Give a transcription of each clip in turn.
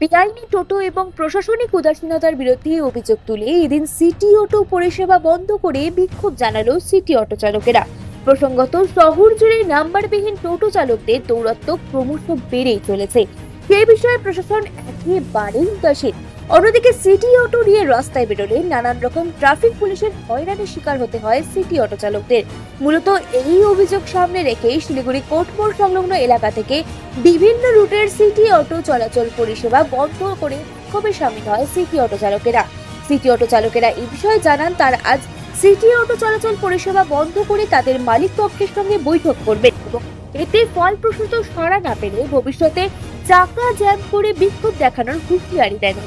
বেআইনি টোটো এবং প্রশাসনিক উদাসীনতার বিরুদ্ধে অভিযোগ তুলে এদিন সিটি অটো পরিষেবা বন্ধ করে বিক্ষোভ জানালো সিটি অটো চালকেরা। প্রসঙ্গত, শহর জুড়ে নাম্বারবিহীন টোটো চালকদের দৌরাত্ম ক্রমশ বেড়েই চলেছে। সে বিষয়ে প্রশাসন একেবারেই উদাসীন। অন্যদিকে সিটি অটো নিয়ে রাস্তায় বেরোলে নানান রকম ট্রাফিক পুলিশের হয়রানির শিকার হতে হয় সিটি অটো চালকদের মূলত এই অভিযোগ সামনে রেখেই শিলিগুড়ি কোটমোড় সংলগ্ন এলাকা থেকে বিভিন্ন রুটের সিটি অটো চলাচল পরিষেবা বন্ধ করে বিক্ষোভে সামিল হয় সিটি অটো চালকেরা সিটি অটো চালকেরা এই বিষয়ে জানান, তার আজ সিটি অটো চলাচল পরিষেবা বন্ধ করে তাদের মালিক পক্ষের সঙ্গে বৈঠক করবেন এবং এতে ফলপ্রসূত সাড়া না পেলে ভবিষ্যতে চাকা জ্যাম করে বিক্ষোভ দেখানোর হুঁশিয়ারি দেন।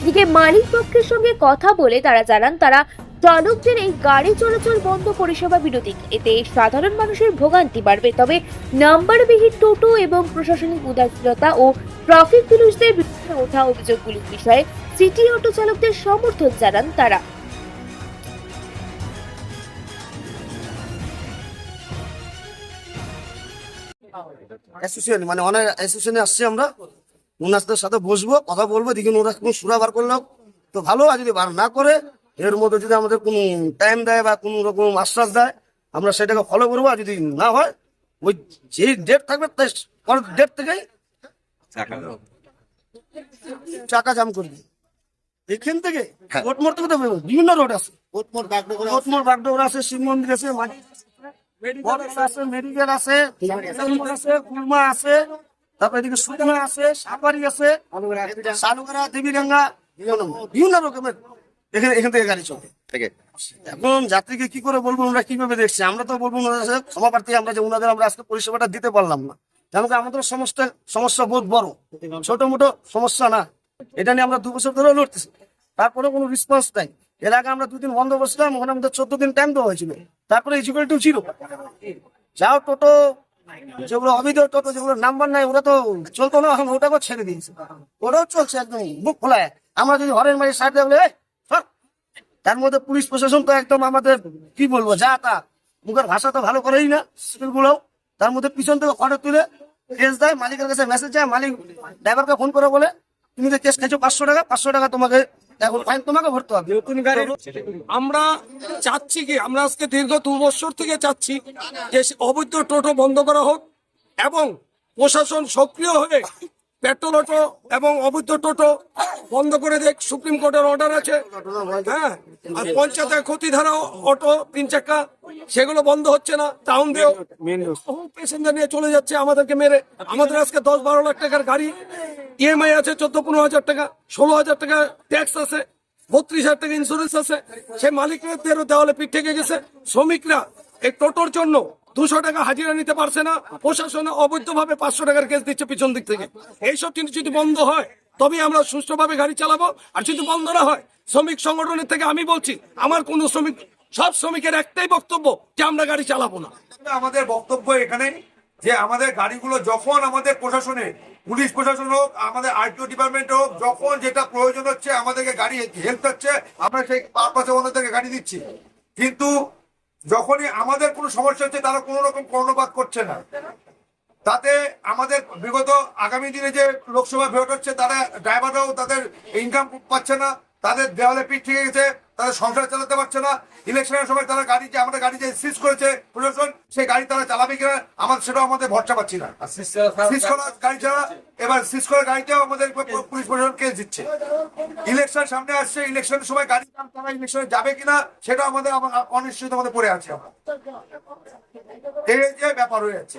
এদিকে মালিক পক্ষের সঙ্গে কথা বলে তারা জানান, তারা চালকদের এই গাড়ি চলাচল বন্ধ পরিষেবা বিরোধী এতে সাধারণ মানুষের ভোগান্তি বাড়বে। তবে নাম্বারবিহীন টোটো এবং প্রশাসনিক উদাসীনতা ও ট্রাফিক পুলিশদের বিরুদ্ধে ওঠা অভিযোগগুলির বিষয়ে সিটি অটো চালকদের সমর্থন জানান তারা। অ্যাসোসিয়েশন মানে অনেক অ্যাসোসিয়েশনে আসছি আমরা। ওনাদের সাথে বসবো কথা বলব দেখি ওরা কোনো সুরা বার করল। তো ভালো আর যদি বার না করে এর মধ্যে যদি আমাদের কোনো টাইম দেয় বা কোনো রকম আশ্বাস দেয় আমরা সেটাকে ফলো করব আর যদি না হয় ওই যে ডেট থাকবে তাই পরের ডেট থেকেই চাকা জাম করবি এখান থেকে কোটমোড় থেকে তো বিভিন্ন রোড আছে। কোটমোড় বাগডোগরা কোটমোড় বাগডোগরা আছে শিব মন্দির আছে বরস আছে মেডিকেল আছে আছে কুলমা আছে তারপরে এদিকে সুকমা আছে সাপারি আছে সালুগড়া দেবীগঙ্গা বিভিন্ন রকমের। এখানে এখান থেকে গাড়ি চলে। এখন যাত্রীকে কি করে বলব আমরা কীভাবে দেখছি? আমরা তো বলব ওনাদের ক্ষমা প্রার্থী আমরা যে ওনাদের আমরা আজকে পরিষেবাটা দিতে পারলাম না। যেমন আমাদের সমস্যা সমস্যা বহুত বড়। ছোট মোটো সমস্যা না। এটা নিয়ে আমরা দু বছর ধরে লড়তেছি। তারপরে কোনো রেসপন্স নাই। এর আগে আমরা দুদিন বন্ধ বসলাম ওখানে আমাদের চোদ্দ দিন টাইম দেওয়া হয়েছিল। তারপরে ইজিকুয়াল টু জিরো যাও টোটো যেগুলো অবৈধ টোটো, যেগুলো নাম্বার নাই, ওরা তো চলতো না ছেড়ে দিয়েছে। ওটাও চলছে খোলায়। আমরা যদি হরেন মারি দেবলে তার মধ্যে পুলিশ, প্রশাসন তো একদম আমাদের, কি বলব, যা তা। মুখের ভাষা তো ভালো করেই না স্কুলগুলো তার মধ্যে পিছন থেকে ফটো তুলে কেস দেয়, মালিকের কাছে মেসেজ যায় মালিক ড্রাইভারকে ফোন করে বলে, তুমি যে কেস খেয়েছো পাঁচশো টাকা পাঁচশো টাকা তোমাকে আমরা চাচ্ছি কি, আমরা আজকে দীর্ঘ দু বছর থেকে চাচ্ছি যে অবৈধ টোটো বন্ধ করা হোক এবং প্রশাসন সক্রিয় হয়ে পেট্রোল অটো এবং অবৈধ টোটো বন্ধ করে দেখ সুপ্রিম কোর্টের অর্ডার আছে। হ্যাঁ? আর পঞ্চায়েতের ক্ষতি ধারা অটো তিন চাকা সেগুলো বন্ধ হচ্ছে না টাউন দিয়েও। প্যাসেঞ্জার নিয়ে চলে যাচ্ছে আমাদেরকে মেরে। আমাদের আজকে দশ বারো লাখ টাকার গাড়ি ইএমআই আছে চোদ্দ পনেরো হাজার টাকা ষোলো হাজার টাকা ট্যাক্স আছে বত্রিশ হাজার টাকা ইন্স্যুরেন্স আছে। সে মালিকদেরও দেওয়ালে পিঠ থেকে গেছে। শ্রমিকরা এই টোটোর জন্য দুশো টাকা হাজিরা নিতে পারছে না। প্রশাসনে অবৈধভাবে পাঁচশো টাকার কেস দিচ্ছে পিছন দিক থেকে। এইসব জিনিস যদি বন্ধ হয় তবে আমরা সুষ্ঠুভাবে গাড়ি চালাবো। আর যদি বন্ধ না হয়, শ্রমিক সংগঠনের থেকে আমি বলছি, আমার কোন শ্রমিক, সব শ্রমিকের একটাই বক্তব্য যে আমরা গাড়ি চালাবো না। আমাদের বক্তব্য এখানে যে আমাদের গাড়িগুলো যখন আমাদের প্রশাসনে, পুলিশ প্রশাসন হোক, আমাদের আরটিও ডিপার্টমেন্ট হোক, যখন যেটা প্রয়োজন হচ্ছে আমাদেরকে গাড়ি হেল্প হচ্ছে আমরা সেই পারপাসে থেকে গাড়ি দিচ্ছি। কিন্তু যখনই আমাদের কোনো সমস্যা হচ্ছে, তারা কোনো রকম কর্ণপাত করছে না। তাতে আমাদের বিগত আগামী দিনে যে লোকসভা ভোট হচ্ছে, তারা ড্রাইভাররাও তাদের ইনকাম পাচ্ছে না, তাদের দেওয়ালে পিঠ থেকে গেছে। তাদের সংসার চালাতে পারছে না। ইলেকশনের সময় তারা গাড়ি যে আমাদের গাড়ি যে সিজ করেছে প্রশাসন সেই গাড়ি তারা চালাবে কিনা আমাদের সেটাও আমাদের ভরসা পাচ্ছি না। সিজ করা গাড়ি ছাড়া এবার সিজ করা গাড়িটাও আমাদের পুলিশ প্রশাসন কেস দিচ্ছে। ইলেকশন সামনে আসছে ইলেকশনের সময় গাড়ি তারা ইলেকশনে যাবে কিনা সেটাও আমাদের অনিশ্চিত আমাদের পড়ে আছে আমরা। এই যে ব্যাপার হয়ে যাচ্ছে।